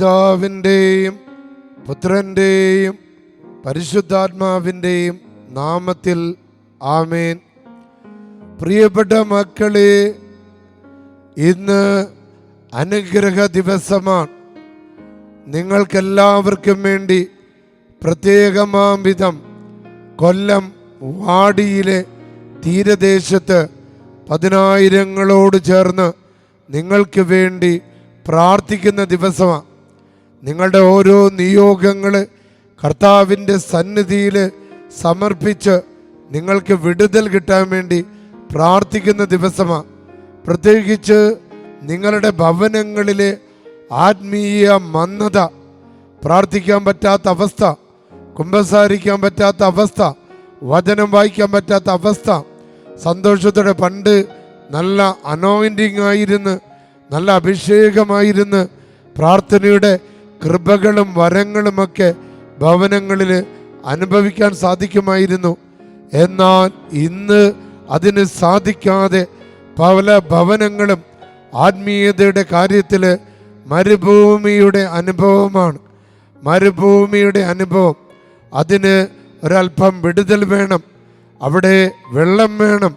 പിതാവിന്റെയും പുത്രന്റെയും പരിശുദ്ധാത്മാവിന്റെയും നാമത്തിൽ ആമേൻ. പ്രിയപ്പെട്ട മക്കളെ ഇന്ന് അനുഗ്രഹ ദിവസമാണ്. നിങ്ങൾക്കെല്ലാവർക്കും വേണ്ടി പ്രത്യേകമാം വിധം കൊല്ലം വാടിയിലെ തീരദേശത്ത് പതിനായിരങ്ങളോട് ചേർന്ന് നിങ്ങൾക്ക് വേണ്ടി പ്രാർത്ഥിക്കുന്ന ദിവസമാണ്. നിങ്ങളുടെ ഓരോ നിയോഗങ്ങൾ കർത്താവിന്റെ സന്നിധിയിൽ സമർപ്പിച്ച് നിങ്ങൾക്ക് വിടുതൽ കിട്ടാൻ വേണ്ടി പ്രാർത്ഥിക്കുന്ന ദിവസമാണ് പ്രത്യേകിച്ച് നിങ്ങളുടെ ഭവനങ്ങളിലെ ആത്മീയ മന്ദത പ്രാർത്ഥിക്കാൻ പറ്റാത്ത അവസ്ഥ കുമ്പസാരിക്കാൻ പറ്റാത്ത അവസ്ഥ വചനം വായിക്കാൻ പറ്റാത്ത അവസ്ഥ. സന്തോഷത്തോടെ പണ്ട് നല്ല അനോയിന്റിങ് ആയിരുന്ന് നല്ല അഭിഷേകമായിരുന്ന് പ്രാർത്ഥനയുടെ കൃപകളും വരങ്ങളുമൊക്കെ ഭവനങ്ങളിൽ അനുഭവിക്കാൻ സാധിക്കുമായിരുന്നു. എന്നാൽ ഇന്ന് അതിന് സാധിക്കാതെ പല ഭവനങ്ങളും ആത്മീയതയുടെ കാര്യത്തിൽ മരുഭൂമിയുടെ അനുഭവമാണ്. മരുഭൂമിയുടെ അനുഭവം. അതിന് ഒരല്പം വിടുതൽ വേണം. അവിടെ വെള്ളം വേണം.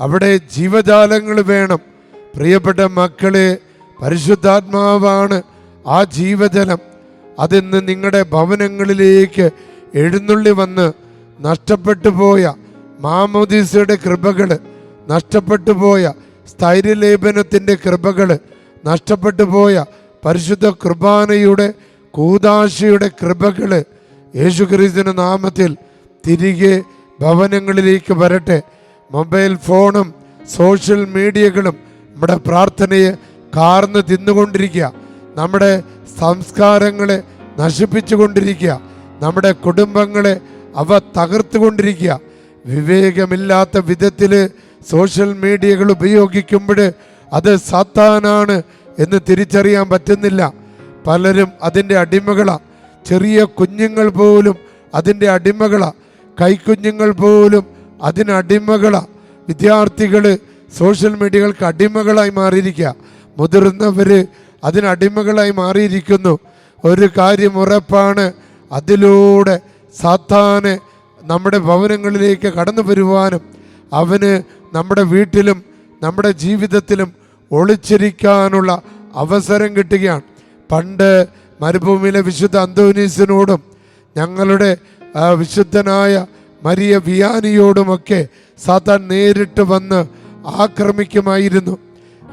അവിടെ ജീവജാലങ്ങൾ വേണം. പ്രിയപ്പെട്ട മക്കളെ പരിശുദ്ധാത്മാവാണ് ആ ജീവജലം അതിന്ന് നിങ്ങളുടെ ഭവനങ്ങളിലേക്ക് എഴുന്നള്ളി വന്ന് നഷ്ടപ്പെട്ടു പോയ മാമോദീസയുടെ കൃപകൾ നഷ്ടപ്പെട്ടു പോയ സ്ഥൈര്യലേപനത്തിന്റെ കൃപകൾ നഷ്ടപ്പെട്ടു പോയ പരിശുദ്ധ കുർബാനയുടെ കൂതാശയുടെ കൃപകൾ യേശുക്രിസ്തുവിന്റെ നാമത്തിൽ തിരികെ ഭവനങ്ങളിലേക്ക് വരട്ടെ. മൊബൈൽ ഫോണും സോഷ്യൽ മീഡിയകളും നമ്മുടെ പ്രാർത്ഥനയെ കാർന്ന് തിന്നുകൊണ്ടിരിക്കുക. നമ്മുടെ സംസ്കാരങ്ങളെ നശിപ്പിച്ചു കൊണ്ടിരിക്കുക നമ്മുടെ കുടുംബങ്ങളെ അവ തകർത്തു തകർത്തുകൊണ്ടിരിക്കുക. വിവേകമില്ലാത്ത വിധത്തിൽ സോഷ്യൽ മീഡിയകൾ ഉപയോഗിക്കുമ്പോൾ അത് സാത്താനാണ് എന്ന് തിരിച്ചറിയാൻ പറ്റുന്നില്ല. പലരും അതിന്റെ അടിമകളാണ് ചെറിയ കുഞ്ഞുങ്ങൾ പോലും അതിന്റെ അടിമകളാണ് കൈക്കുഞ്ഞുങ്ങൾ പോലും അതിനടിമകളാണ് വിദ്യാർത്ഥികൾ സോഷ്യൽ മീഡിയകൾക്ക് അടിമകളായി മാറിയിരിക്കുക. മുതിർന്നവർ അതിനടിമകളായി മാറിയിരിക്കുന്നു. ഒരു കാര്യം ഉറപ്പാണ്. അതിലൂടെ സാത്താന് നമ്മുടെ ഭവനങ്ങളിലേക്ക് കടന്നു വരുവാനും അവന് നമ്മുടെ വീട്ടിലും നമ്മുടെ ജീവിതത്തിലും ഒളിച്ചിരിക്കാനുള്ള അവസരം കിട്ടുകയാണ്. പണ്ട് മരുഭൂമിയിലെ വിശുദ്ധ അന്തോനീസിനോടും ഞങ്ങളുടെ വിശുദ്ധനായ മരിയ വിയാനിയോടുമൊക്കെ സാത്താൻ നേരിട്ട് വന്ന് ആക്രമിക്കുമായിരുന്നു.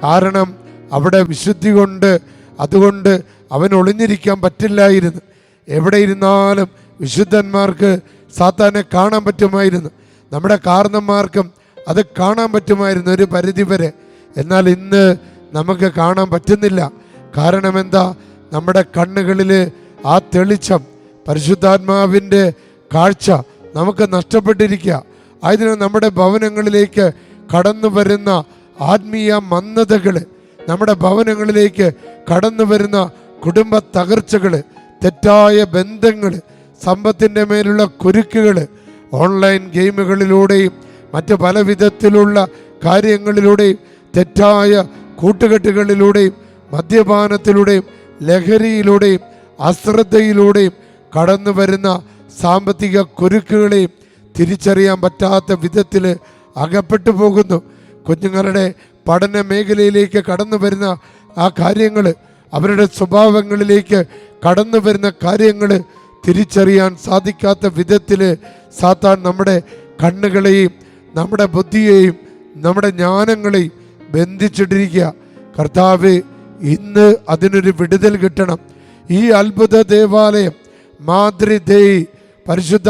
കാരണം അവിടെ വിശുദ്ധി കൊണ്ട് അതുകൊണ്ട് അവൻ ഒളിഞ്ഞിരിക്കാൻ പറ്റില്ലായിരുന്നു. എവിടെ ഇരുന്നാലും വിശുദ്ധന്മാർക്ക് സാത്താനെ കാണാൻ പറ്റുമായിരുന്നു. നമ്മുടെ കാരണന്മാർക്കും അത് കാണാൻ പറ്റുമായിരുന്നു ഒരു പരിധി വരെ. എന്നാൽ ഇന്ന് നമുക്ക് കാണാൻ പറ്റുന്നില്ല. കാരണം എന്താ? നമ്മുടെ കണ്ണുകളിൽ ആ തെളിച്ചം പരിശുദ്ധാത്മാവിന്റെ കാഴ്ച നമുക്ക് നഷ്ടപ്പെട്ടിരിക്കുക ആയതിനാൽ നമ്മുടെ ഭവനങ്ങളിലേക്ക് കടന്നു വരുന്ന ആത്മീയ മന്ദതകൾ നമ്മുടെ ഭവനങ്ങളിലേക്ക് കടന്നു വരുന്ന കുടുംബ തകർച്ചകൾ തെറ്റായ ബന്ധങ്ങൾ സമ്പത്തിന്റെ മേലുള്ള കുരുക്കുകൾ ഓൺലൈൻ ഗെയിമുകളിലൂടെയും മറ്റ് പല വിധത്തിലുള്ള കാര്യങ്ങളിലൂടെയും തെറ്റായ കൂട്ടുകെട്ടുകളിലൂടെയും മദ്യപാനത്തിലൂടെയും ലഹരിയിലൂടെയും അശ്രദ്ധയിലൂടെയും കടന്നു വരുന്ന സാമ്പത്തിക കുരുക്കുകളെയും തിരിച്ചറിയാൻ പറ്റാത്ത വിധത്തിൽ അകപ്പെട്ടു പോകുന്നു. കുഞ്ഞുങ്ങളുടെ പഠന മേഖലയിലേക്ക് കടന്നു വരുന്ന ആ കാര്യങ്ങൾ അവരുടെ സ്വഭാവങ്ങളിലേക്ക് കടന്നു വരുന്ന കാര്യങ്ങൾ തിരിച്ചറിയാൻ സാധിക്കാത്ത വിധത്തിൽ സാത്താൻ നമ്മുടെ കണ്ണുകളെയും നമ്മുടെ ബുദ്ധിയെയും നമ്മുടെ ജ്ഞാനങ്ങളെയും ബന്ധിച്ചിട്ടിരിക്കുക. കർത്താവ് ഇന്ന് അതിനൊരു വിടുതൽ കിട്ടണം. ഈ അത്ഭുത ദേവാലയം മാതൃദേയി പരിശുദ്ധ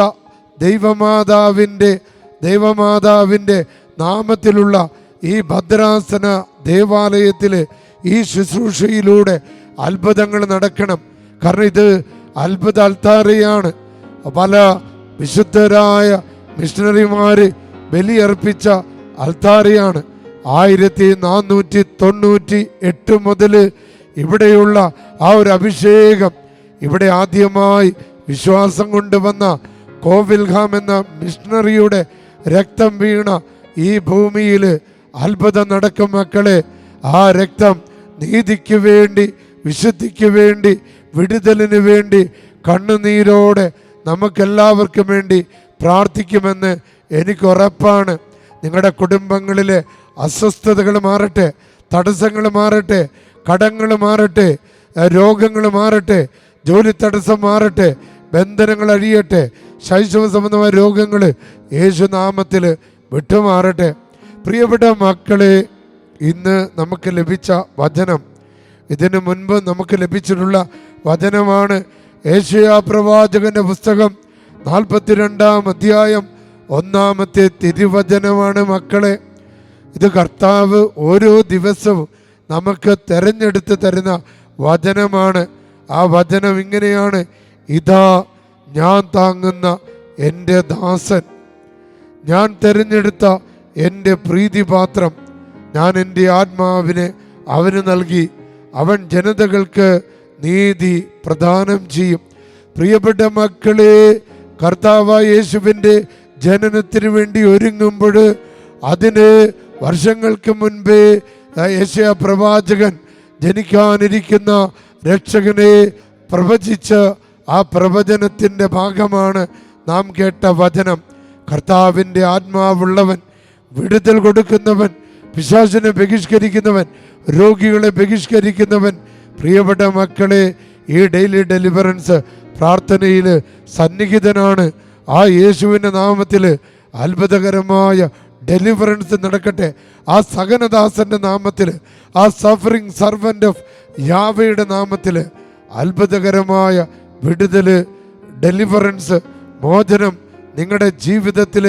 ദൈവമാതാവിന്റെ ദൈവമാതാവിന്റെ നാമത്തിലുള്ള ഈ ഭദ്രാസന ദേവാലയത്തിൽ ഈ ശുശ്രൂഷയിലൂടെ അത്ഭുതങ്ങൾ നടക്കണം. കാരണം ഇത് അത്ഭുത അൽത്താരയാണ് പല വിശുദ്ധരായ മിഷണറിമാർ ബലിയർപ്പിച്ച അൽത്താരയാണ് ആയിരത്തി നാനൂറ്റി തൊണ്ണൂറ്റി എട്ട് മുതൽ ഇവിടെയുള്ള ആ ഒരു അഭിഷേകം ഇവിടെ ആദ്യമായി വിശ്വാസം കൊണ്ടുവന്ന കോവിൽഹാം എന്ന മിഷണറിയുടെ രക്തം വീണ ഈ ഭൂമിയിൽ അത്ഭുതം നടക്കും മക്കളെ. ആ രക്തം നീതിക്ക് വേണ്ടി വിശുദ്ധിക്ക് വേണ്ടി വിടുതലിന് വേണ്ടി കണ്ണുനീരോടെ നമുക്കെല്ലാവർക്കും വേണ്ടി പ്രാർത്ഥിക്കുമെന്ന് എനിക്ക് ഉറപ്പാണ്. നിങ്ങളുടെ കുടുംബങ്ങളിലെ അസ്വസ്ഥതകൾ മാറട്ടെ തടസ്സങ്ങൾ മാറട്ടെ കടങ്ങൾ മാറട്ടെ രോഗങ്ങൾ മാറട്ടെ ജോലി തടസ്സം മാറട്ടെ ബന്ധനങ്ങൾ അഴിയട്ടെ ശൈശവ സംബന്ധമായ രോഗങ്ങൾ യേശുനാമത്തിൽ വിട്ടുമാറട്ടെ. പ്രിയപ്പെട്ട മക്കളെ ഇന്ന് നമുക്ക് ലഭിച്ച വചനം ഇതിനു മുൻപ് നമുക്ക് ലഭിച്ചിട്ടുള്ള വചനമാണ് ഏഷ്യാ പ്രവാചകന്റെ പുസ്തകം നാൽപ്പത്തിരണ്ടാം അധ്യായം ഒന്നാമത്തെ തിരുവചനമാണ് മക്കളെ. ഇത് കർത്താവ് ഓരോ ദിവസവും നമുക്ക് തെരഞ്ഞെടുത്ത് തരുന്ന വചനമാണ്. ആ വചനം ഇങ്ങനെയാണ്. ഇതാ ഞാൻ താങ്ങുന്ന എന്റെ ദാസൻ. ഞാൻ തിരഞ്ഞെടുത്ത എന്റെ പ്രീതിപാത്രം ഞാൻ എന്റെ ആത്മാവിനെ അവന് നൽകി. അവൻ ജനതകൾക്ക് നീതി പ്രദാനം ചെയ്യും. പ്രിയപ്പെട്ട മക്കളെ കർത്താവ യേശുവിന്റെ ജനനത്തിന് വേണ്ടി ഒരുങ്ങുമ്പോൾ അതിന് വർഷങ്ങൾക്ക് മുൻപേ യേശയ പ്രവാചകൻ ജനിക്കാനിരിക്കുന്ന രക്ഷകനെ പ്രവചിച്ച ആ പ്രവചനത്തിന്റെ ഭാഗമാണ് നാം കേട്ട വചനം. കർത്താവിന്റെ ആത്മാവുള്ളവൻ വിടുതൽ കൊടുക്കുന്നവൻ പിശാചിനെ ബഹിഷ്കരിക്കുന്നവൻ രോഗികളെ ബഹിഷ്കരിക്കുന്നവൻ. പ്രിയപ്പെട്ട മക്കളെ ഈ ഡെയിലി ഡെലിവറൻസ് പ്രാർത്ഥനയിൽ സന്നിഹിതനാണ്. ആ യേശുവിന്റെ നാമത്തിൽ അത്ഭുതകരമായ ഡെലിവറൻസ് നടക്കട്ടെ. ആ സഹനദാസന്റെ നാമത്തിൽ ആ സഫറിങ് സർവന്റ് ഓഫ് യാവയുടെ നാമത്തിൽ അത്ഭുതകരമായ വിടുതൽ ഡെലിവറൻസ് മോചനം നിങ്ങളുടെ ജീവിതത്തിൽ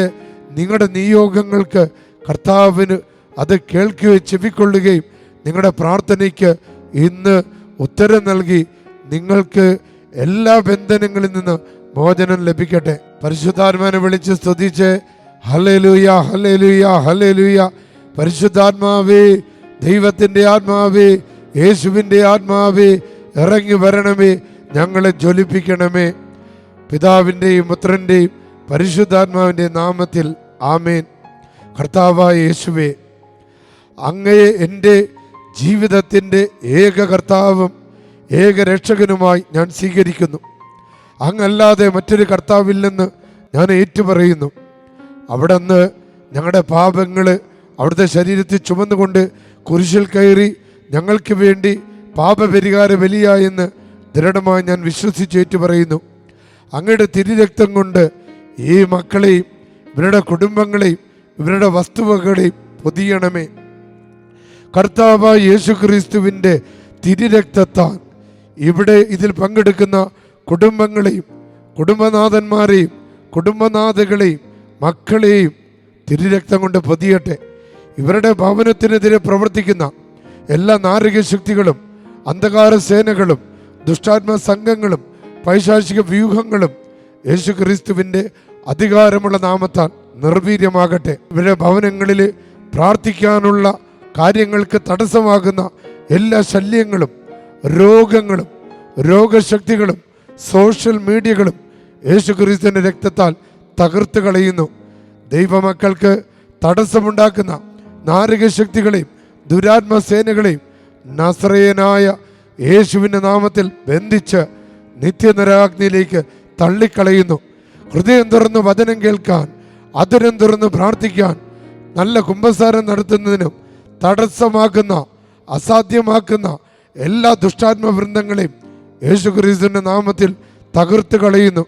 നിങ്ങളുടെ നിയോഗങ്ങൾക്ക് കർത്താവിന് അത് കേൾക്കുകയും ചെവിക്കൊള്ളുകയും നിങ്ങളുടെ പ്രാർത്ഥനയ്ക്ക് ഇന്ന് ഉത്തരം നൽകി നിങ്ങൾക്ക് എല്ലാ ബന്ധനങ്ങളിൽ നിന്ന് മോചനം ലഭിക്കട്ടെ. പരിശുദ്ധാത്മാനെ വിളിച്ച് സ്തുതിച്ച് ഹല്ലേലൂയ ഹല്ലേലൂയ ഹല്ലേലൂയ. പരിശുദ്ധാത്മാവേ ദൈവത്തിന്റെ ആത്മാവേ യേശുവിന്റെ ആത്മാവേ ഇറങ്ങി വരണമേ ഞങ്ങളെ ജ്വലിപ്പിക്കണമേ. പിതാവിന്റെയും പുത്രന്റെയും പരിശുദ്ധാത്മാവിന്റെ നാമത്തിൽ ആമേൻ. കർത്താവായ യേശുവേ അങ്ങയെ എന്റെ ജീവിതത്തിന്റെ ഏക കർത്താവും ഏക രക്ഷകനുമായി ഞാൻ സ്വീകരിക്കുന്നു. അങ്ങല്ലാതെ മറ്റൊരു കർത്താവില്ലെന്ന് ഞാൻ ഏറ്റുപറയുന്നു. അവിടെ നിന്ന് ഞങ്ങളുടെ പാപങ്ങൾ അവിടുത്തെ ശരീരത്തിൽ ചുമന്നുകൊണ്ട് കുരിശിൽ കയറി ഞങ്ങൾക്ക് വേണ്ടി പാപപരിഹാര ബലിയായെന്ന് ദൃഢമായി ഞാൻ വിശ്വസിച്ചേറ്റു പറയുന്നു അങ്ങയുടെ തിരുരക്തം കൊണ്ട് ഈ മക്കളെയും ഇവരുടെ കുടുംബങ്ങളെയും ഇവരുടെ വസ്തുവകളെയും പൊതിയണമേ. കർത്താവ് യേശു ക്രിസ്തുവിന്റെ തിരുരക്തത്താൽ ഇവിടെ ഇതിൽ പങ്കെടുക്കുന്ന കുടുംബങ്ങളെയും കുടുംബനാഥന്മാരെയും കുടുംബനാഥകളെയും മക്കളെയും തിരുരക്തം കൊണ്ട് പൊതിയട്ടെ. ഇവരുടെ ഭവനത്തിനെതിരെ പ്രവർത്തിക്കുന്ന എല്ലാ നാരക ശക്തികളും അന്ധകാര സേനകളും ദുഷ്ടാത്മ സംഘങ്ങളും പൈശാചിക വ്യൂഹങ്ങളും യേശു ക്രിസ്തുവിന്റെ അധികാരമുള്ള നാമത്താൽ നിർവീര്യമാകട്ടെ. ഇവരുടെ ഭവനങ്ങളിൽ പ്രാർത്ഥിക്കാനുള്ള കാര്യങ്ങൾക്ക് തടസ്സമാകുന്ന എല്ലാ ശല്യങ്ങളും രോഗങ്ങളും രോഗശക്തികളും സോഷ്യൽ മീഡിയകളും യേശു ക്രിസ്തുവിന്റെ രക്തത്താൽ തകർത്ത് കളയുന്നു. ദൈവമക്കൾക്ക് തടസ്സമുണ്ടാക്കുന്ന നാരകശക്തികളെയും ദുരാത്മസേനകളെയും നസ്രയനായ യേശുവിന്റെ നാമത്തിൽ ബന്ധിച്ച് നിത്യനരാഗ്നിയിലേക്ക് തള്ളിക്കളയുന്നു. ഹൃദയം തുറന്ന് വചനം കേൾക്കാൻ അതുരം തുറന്ന് പ്രാർത്ഥിക്കാൻ നല്ല കുംഭസാരം നടത്തുന്നതിനും തടസ്സമാക്കുന്ന അസാധ്യമാക്കുന്ന എല്ലാ ദുഷ്ടാത്മ വൃന്ദങ്ങളെയും യേശു ക്രിസ്തുവിന്റെ നാമത്തിൽ തകർത്ത് കളയുന്നു.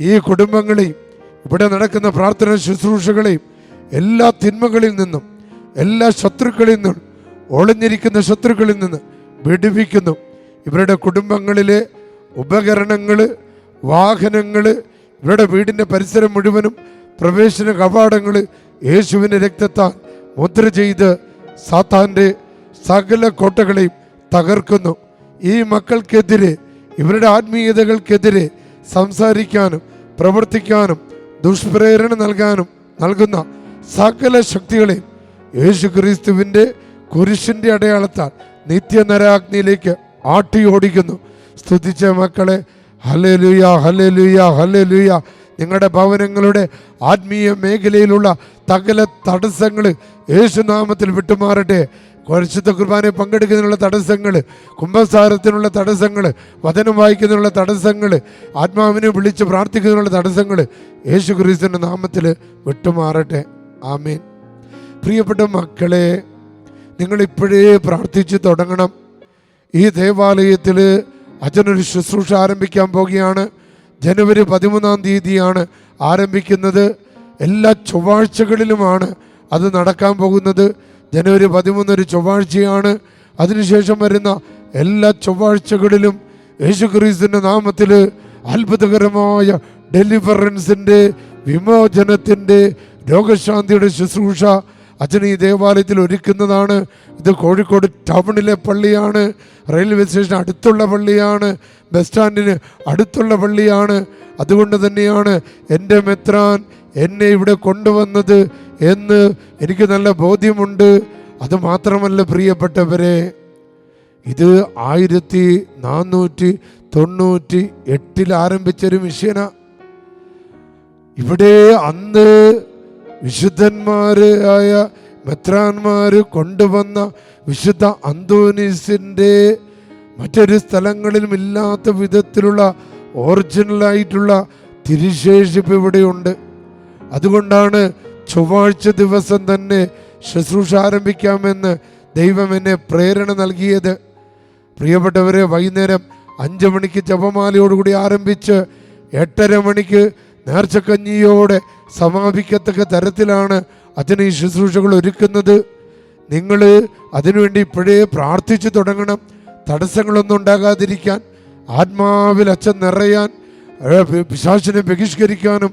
ഈ കുടുംബങ്ങളെയും ഇവിടെ നടക്കുന്ന പ്രാർത്ഥന ശുശ്രൂഷകളെയും എല്ലാ തിന്മകളിൽ നിന്നും എല്ലാ ശത്രുക്കളിൽ നിന്നും ഒളിഞ്ഞിരിക്കുന്ന ശത്രുക്കളിൽ നിന്ന് വിടുവിക്കുന്നു. ഇവരുടെ കുടുംബങ്ങളിലെ ഉപകരണങ്ങൾ വാഹനങ്ങൾ ഇവരുടെ വീടിന്റെ പരിസരം മുഴുവനും പ്രവേശന കവാടങ്ങൾ യേശുവിന്റെ രക്തത്താൽ മുദ്ര ചെയ്ത് സാത്താന്റെ സകല കോട്ടകളെയും തകർക്കുന്നു. ഈ മക്കൾക്കെതിരെ ഇവരുടെ ആത്മീയതകൾക്കെതിരെ സംസാരിക്കാനും പ്രവർത്തിക്കാനും ദുഷ്പ്രേരണ നൽകാനും നൽകുന്ന സകല ശക്തികളെയും യേശു ക്രിസ്തുവിന്റെ കുരിശിന്റെ അടയാളത്താൽ നിത്യനരാഗ്നിയിലേക്ക് ആട്ടി ഓടിക്കുന്നു സ്തുതിച്ച മക്കളെ ഹല്ലേലൂയ ഹലലുയ ഹലലുയ നിങ്ങളുടെ ഭവനങ്ങളുടെ ആത്മീയ മേഖലയിലുള്ള തകല തടസ്സങ്ങൾ യേശുനാമത്തിൽ വിട്ടുമാറട്ടെ. പരിശുദ്ധ കുർബാനയെ പങ്കെടുക്കുന്നതിനുള്ള തടസ്സങ്ങൾ കുംഭസാരത്തിനുള്ള തടസ്സങ്ങൾ വചനം വായിക്കുന്നതിനുള്ള തടസ്സങ്ങൾ ആത്മാവിനെ വിളിച്ച് പ്രാർത്ഥിക്കുന്നതിനുള്ള തടസ്സങ്ങൾ യേശു ക്രിസ്തുവിന്റെ നാമത്തിൽ വിട്ടുമാറട്ടെ. ആമേൻ. പ്രിയപ്പെട്ട മക്കളെ നിങ്ങളിപ്പോഴേ പ്രാർത്ഥിച്ച് തുടങ്ങണം. ഈ ദേവാലയത്തിൽ അച്ഛനൊരു ശുശ്രൂഷ ആരംഭിക്കാൻ പോകുകയാണ് ജനുവരി പതിമൂന്നാം തീയതിയാണ് ആരംഭിക്കുന്നത്. എല്ലാ ചൊവ്വാഴ്ചകളിലുമാണ് അത് നടക്കാൻ പോകുന്നത്. ജനുവരി പതിമൂന്ന് ഒരു ചൊവ്വാഴ്ചയാണ്. അതിനുശേഷം വരുന്ന എല്ലാ ചൊവ്വാഴ്ചകളിലും യേശു ക്രിസ്തുവിന്റെ നാമത്തിൽ അത്ഭുതകരമായ ഡെലിവറൻസിന്റെ വിമോചനത്തിന്റെ രോഗശാന്തിയുടെ ശുശ്രൂഷ അച്ഛൻ ഈ ദേവാലയത്തിൽ ഒരുക്കുന്നതാണ്. ഇത് കോഴിക്കോട് ടൗണിലെ പള്ളിയാണ്. റെയിൽവേ സ്റ്റേഷൻ അടുത്തുള്ള പള്ളിയാണ്. ബസ് സ്റ്റാൻഡിന് അടുത്തുള്ള പള്ളിയാണ്. അതുകൊണ്ട് തന്നെയാണ് എന്റെ മെത്രാൻ എന്നെ ഇവിടെ കൊണ്ടുവന്നത് എന്ന് എനിക്ക് നല്ല ബോധ്യമുണ്ട്. അത് മാത്രമല്ല പ്രിയപ്പെട്ടവരെ ഇത് ആയിരത്തി നാനൂറ്റി തൊണ്ണൂറ്റി എട്ടിൽ ആരംഭിച്ചൊരു മിഷ്യന ഇവിടെ അന്ന് വിശുദ്ധന്മാരായ മെത്രാന്മാര് കൊണ്ടുവന്ന വിശുദ്ധ അന്തോനീസിന്റെ മറ്റൊരു സ്ഥലങ്ങളിലും ഇല്ലാത്ത വിധത്തിലുള്ള ഒറിജിനലായിട്ടുള്ള തിരുശേഷിപ്പ് ഇവിടെയുണ്ട്. അതുകൊണ്ടാണ് ചൊവ്വാഴ്ച ദിവസം തന്നെ ശുശ്രൂഷ ആരംഭിക്കാമെന്ന് ദൈവം എന്നെ പ്രേരണ നൽകിയത്. പ്രിയപ്പെട്ടവരെ വൈകുന്നേരം അഞ്ച് മണിക്ക് ജപമാലയോടുകൂടി ആരംഭിച്ച് എട്ടര മണിക്ക് നേർച്ചക്കഞ്ഞിയോടെ സമാപിക്കത്തക്ക തരത്തിലാണ് അച്ഛന് ഈ ശുശ്രൂഷകൾ ഒരുക്കുന്നത്. നിങ്ങൾ അതിനുവേണ്ടി ഇപ്പോഴേ പ്രാർത്ഥിച്ചു തുടങ്ങണം. തടസ്സങ്ങളൊന്നും ഉണ്ടാകാതിരിക്കാൻ ആത്മാവിൽ അച്ഛൻ നിറയാൻ പിശാചിനെ ബഹിഷ്കരിക്കാനും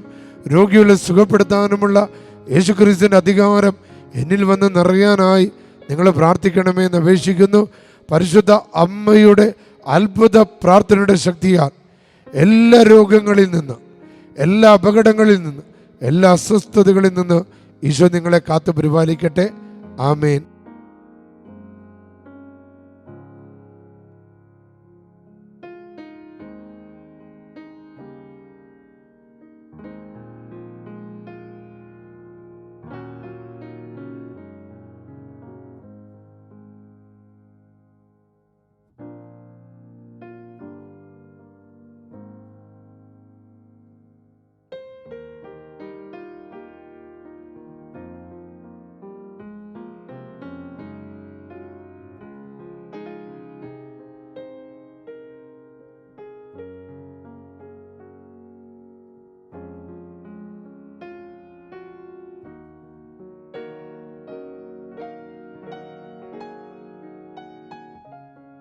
രോഗികളെ സുഖപ്പെടുത്താനുമുള്ള യേശുക്രിസ്തുവിന്റെ അധികാരം എന്നിൽ വന്ന് നിറയാനായി നിങ്ങൾ പ്രാർത്ഥിക്കണമേ എന്ന് അപേക്ഷിക്കുന്നു. പരിശുദ്ധ അമ്മയുടെ അത്ഭുത പ്രാർത്ഥനയുടെ ശക്തിയാൽ എല്ലാ രോഗങ്ങളിൽ നിന്ന് എല്ലാ അപകടങ്ങളിൽ നിന്ന് എല്ലാ അസ്വസ്ഥതകളിൽ നിന്ന് ഈശോ നിങ്ങളെ കാത്തു പരിപാലിക്കട്ടെ ആമേൻ.